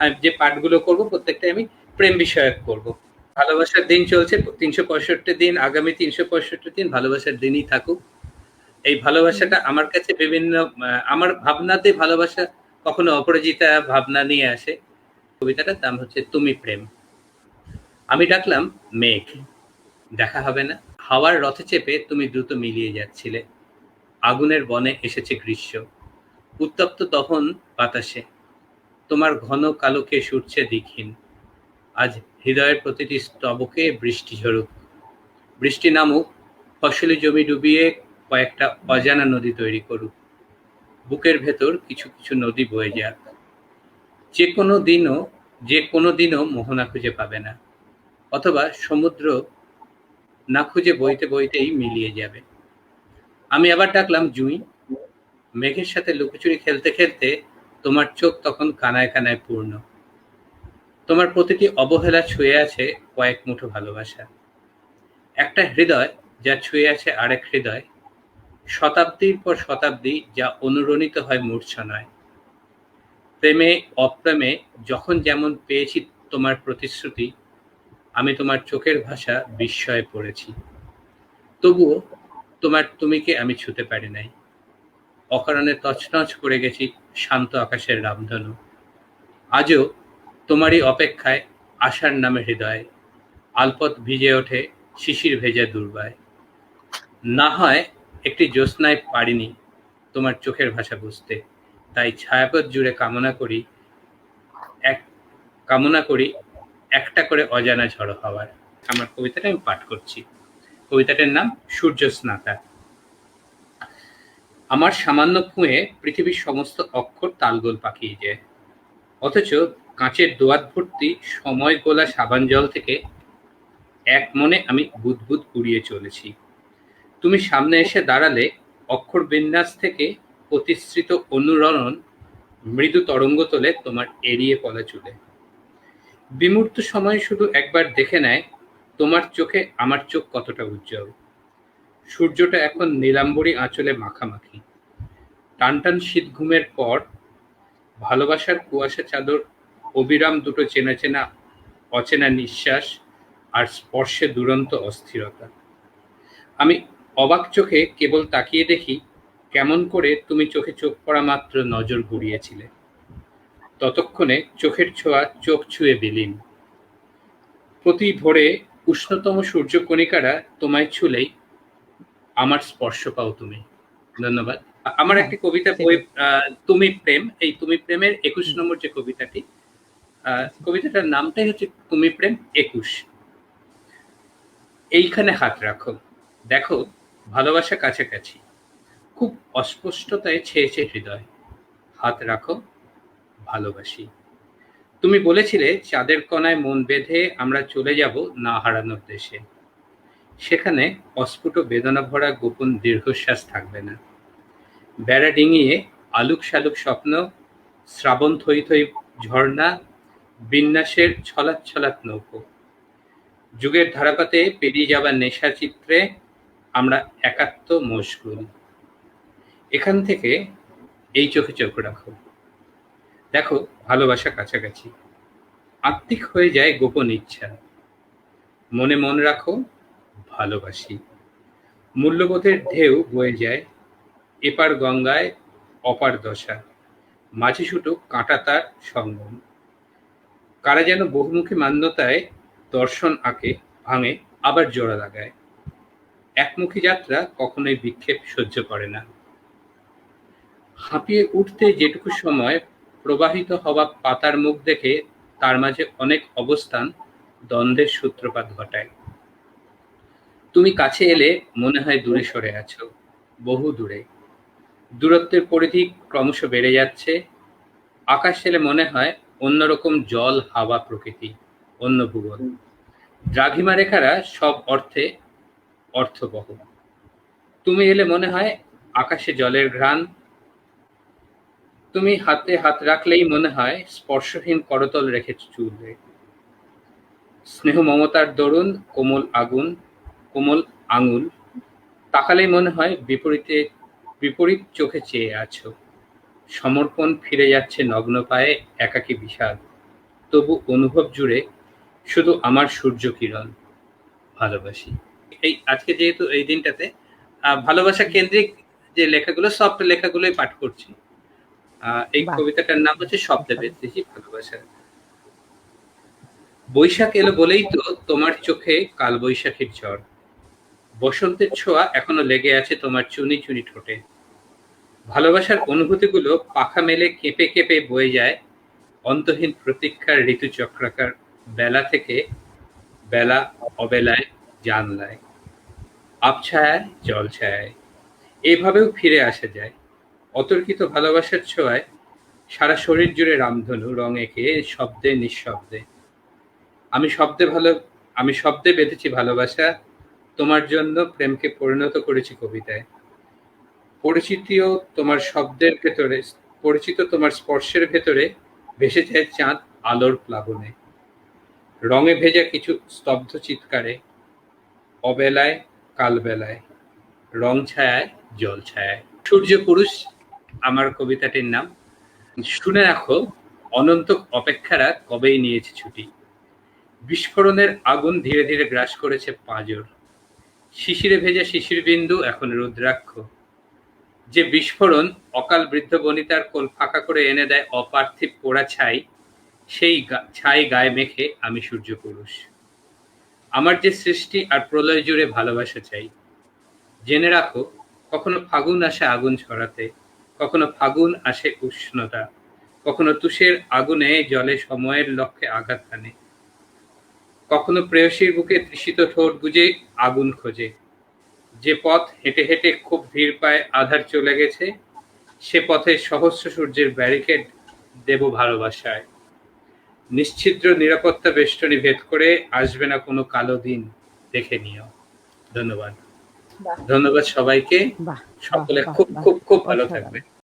আর যে পাঠগুলো করব প্রত্যেকটা আমি প্রেম বিষয়ক করব। ভালোবাসার দিন চলছে, তিনশো পঁয়ষট্টি দিন, আগামী তিনশো পঁয়ষট্টি দিন ভালোবাসার দিনই থাকুক। এই ভালোবাসাটা আমার কাছে বিভিন্ন আমার ভাবনাতে ভালোবাসা কখনো অপরাজিতা ভাবনা নিয়ে আসে। কবিতাটার নাম হচ্ছে তুমি প্রেম আমি ডাকলাম, মেঘ, দেখা হবে না। হাওয়ার রথে চেপে তুমি দ্রুত মিলিয়ে যাচ্ছিলে। আগুনের বনে এসেছে গ্রীষ্ম। উত্তপ্ত দহন বাতাসে। তোমার ঘন কালোকে সুরছে দীক্ষিণ আজ হৃদয়ের প্রতিটি স্তবকে বৃষ্টি ঝরুক। বৃষ্টি নামুক, ফসলি জমি ডুবিয়ে কয়েকটা অজানা নদী তৈরি করুক। বুকের ভেতর কিছু কিছু নদী বয়ে যাক। যে কোনো দিনও যে কোনো দিনও মোহনা খুঁজে পাবে না, অথবা সমুদ্র না খুঁজে বইতে বইতেই মিলিয়ে যাবে। আমি আবার ডাকলাম জুঁই। মেঘের সাথে লুকোচুরি খেলতে খেলতে তোমার চোখ তখন কানায় কানায় পূর্ণ। তোমার প্রতিটি অবহেলা ছুঁয়ে আছে কয়েক মুঠো ভালোবাসা। একটা হৃদয় যা ছুঁয়ে আছে আরেক হৃদয়, শতাব্দীর পর শতাব্দী যা অনুরণিত হয় মূর্ছা নয়। প্রেমে, অপ্রেমে যখন যেমন পেয়েছি তোমার প্রতিশ্রুতি, আমি তোমার চোখের ভাষা বিস্ময়ে পড়েছি। তবুও তোমার তুমিকে আমি ছুতে পারি নাই। অকারণে তছনছ করে গেছি শান্ত আকাশের রামধনু। আজও তোমারই অপেক্ষায় আশার নামে হৃদয় আলপথ ভিজে ওঠে শিশির ভেজা দুর্বায়। না হয় একটি জ্যোৎস্নায় পারিনি তোমার চোখের ভাষা বুঝতে, তাই ছায়াপথ জুড়ে কামনা করি, এক, কামনা করি একটা করে অজানা ঝড়ো হওয়ার। আমার কবিতাটা আমি পাঠ করছি। কবিতাটার নাম সূর্য স্নাতা। আমার সামান্য ফুঁয়ে পৃথিবীর সমস্ত অক্ষর তালগোল পাকিয়ে যায়। অথচ কাঁচের দোয়াত ভর্তি সময় গোলা সাবান জল থেকে এক মনে আমি বুদবুদ উড়িয়ে চলেছি। তুমি সামনে এসে দাঁড়ালে অক্ষর বিন্যাস থেকে প্রতিশ্রিত অনুরণন মৃদু তরঙ্গ তোলে তোমার এড়িয়ে পলা চুলে। বিমূর্ত সময় শুধু একবার দেখে নেয় তোমার চোখে আমার চোখ কতটা উজ্জ্বল। সূর্যটা এখন নীলাম্বরী আঁচলে মাখামাখি। টানটান শীত ঘুমের পর ভালোবাসার কুয়াশা চাদর অবিরাম দুটো চেনা চেনা, অচেনা নিঃশ্বাস আর স্পর্শে দুরন্ত অস্থিরতা। আমি অবাক চোখে কেবল তাকিয়ে দেখি কেমন করে তুমি চোখে চোখ পড়া মাত্র নজর ঘুরিয়েছিলে ততক্ষণে চোখের ছোঁয়া চোখ ছুঁয়ে বিলীন। প্রতি ভোরে উষ্ণতম সূর্যকণিকারা তোমায় ছুলেই আমার স্পর্শ পাও তুমি। ধন্যবাদ। আমার একটি কবিতা বই তুমি প্রেম এই তুমি প্রেমের একুশ নম্বর যে কবিতাটি কবিতাটার নামটাই হচ্ছে তুমি প্রেম একুশ। এইখানে হাত রাখো। দেখো ভালোবাসা কাছাকাছি। খুব অস্পষ্টতায় ছেয়েছে হৃদয়। হাত রাখো ভালোবাসি। তুমি বলেছিলে চাঁদের কণায় মন বেঁধে আমরা চলে যাব না হারানোর দেশে। সেখানে অস্ফুট বেদনা ভরা গোপন দীর্ঘশ্বাস থাকবে না। বেড়া ডিঙিয়ে আলুক শালুক স্বপ্ন, শ্রাবণ থই থই ঝর্ণা, বিন্যাসের ছলাৎ ছলাৎ নৌকো। যুগের ধারাপাতে পেরিয়ে যাবার নেশা চিত্রে আমরা একাত্ম মশগুল। এখান থেকে এই চোখে চোখ রাখো। দেখো ভালোবাসা কাছাকাছি। আত্মিক হয়ে যায় গোপন ইচ্ছা। মনে মন রাখো ভালোবাসি। মূল্যবোধের ঢেউ বয়ে যায় এপার গঙ্গায়, অপার দশা। মাঝে শুটুক কাঁটা তার সঙ্গম। কারা যেন বহুমুখী মান্যতায় দর্শন আঁকে, ভাঙে, আবার জোড়া লাগায়। একমুখী যাত্রা কখনোই বিক্ষেপ সহ্য করে না। হাঁপিয়ে উঠতে যেটুকু সময় প্রবাহিত হওয়া পাতার মুখ দেখে তার মাঝে অনেক অবস্থান দ্বন্দ্বের সূত্রপাত ঘটায়। তুমি কাছে এলে মনে হয় দূরে সরে আছো বহু দূরে দূরত্বের পরিধি ক্রমশ বেড়ে যাচ্ছে। আকাশ এলে মনে হয় অন্যরকম জল, হাওয়া প্রকৃতি, অন্য ভূগোল। দ্রাঘিমা রেখারা সব অর্থে অর্থবহ। তুমি এলে মনে হয় আকাশে জলের ঘ্রাণ। তুমি হাতে হাত রাখলেই মনে হয় স্পর্শহীন করতল রেখেছ চুলে স্নেহ মমতার দরুন, কোমল আগুন, কোমল আঙুল। তাকালেই মনে হয় বিপরীতে বিপরীত চোখে চেয়ে আছো। সমর্পণ ফিরে যাচ্ছে নগ্ন পায়ে একাকী বিষাদ। তবু অনুভব জুড়ে শুধু আমার সূর্য কিরণ। ভালোবাসি। এই আজকে যেহেতু এই দিনটাতে আহ, ভালোবাসা কেন্দ্রিক যে লেখাগুলো সব লেখাগুলোই পাঠ করছি। আহ, এই কবিতাটার নাম হচ্ছে শব্দে বেশি ভালোবাসা। বৈশাখ এলো বলেই তো তোমার চোখে কাল বৈশাখীর ঝড়। বসন্তের ছোঁয়া এখনও লেগে আছে তোমার চুনি চুনি ঠোঁটে। ভালোবাসার অনুভূতিগুলো পাখা মেলে কেঁপে কেঁপে বয়ে যায় অন্তহীন প্রতীক্ষার ঋতু চক্রাকার বেলা থেকে বেলা, অবেলায়, জানলায়, আবছায়ায় জল ছায়ায় এভাবেও ফিরে আসা যায়। অতর্কিত ভালোবাসার ছোঁয়ায় সারা শরীর জুড়ে রামধনু রং এঁকে শব্দে নিঃশব্দে। আমি শব্দে ভালো, আমি শব্দে বেঁধেছি ভালোবাসা তোমার জন্য প্রেমকে পরিণত করেছি কবিতায়। পরিচিতিও তোমার শব্দের ভেতরে, পরিচিত তোমার স্পর্শের ভেতরে ভেসে যায় চাঁদ আলোর প্লাবনে। রঙে ভেজা কিছু স্তব্ধ চিৎকারে, অবেলায়, কালবেলায়, রং ছায়ায়, জল ছায়ায়। সূর্য পুরুষ, আমার কবিতাটির নাম। শুনে রাখো, অনন্ত অপেক্ষারা কবেই নিয়েছে ছুটি। বিস্ফোরণের আগুন ধীরে ধীরে গ্রাস করেছে পাঁজর। শিশিরে ভেজা শিশির বিন্দু এখন রুদ্রাক্ষ। যে বিস্ফোরণ অকাল বৃদ্ধ বনিতার কোল ফাঁকা করে এনে দেয় অপার্থিব পোড়া ছাই, সেই ছাই গায়ে মেখে আমি সূর্য পুরুষ আমার যে সৃষ্টি আর প্রলয় জুড়ে ভালোবাসা চাই। জেনে রাখো, কখনো ফাগুন আসে আগুন ছড়াতে, কখনো ফাগুন আসে উষ্ণতা, কখনো তুষের আগুনে জলে সময়ের লক্ষ্যে আঘাত হানে। কখনো প্রেয়সীর বুকে তৃষিত ঠোঁট গুজে আগুন খোঁজে। যে পথ হেঁটে হেঁটে খুব ভিড় পায় আধার চলে গেছে সে পথে সহস্র সূর্যের ব্যারিকেড দেব ভালোবাসায়। নিশ্চিদ্র নিরাপত্তা বেষ্টনী ভেদ করে আসবে না কোনো কালো দিন দেখে নিও। ধন্যবাদ। ধন্যবাদ সবাইকে। সকলে খুব খুব খুব ভালো থাকবে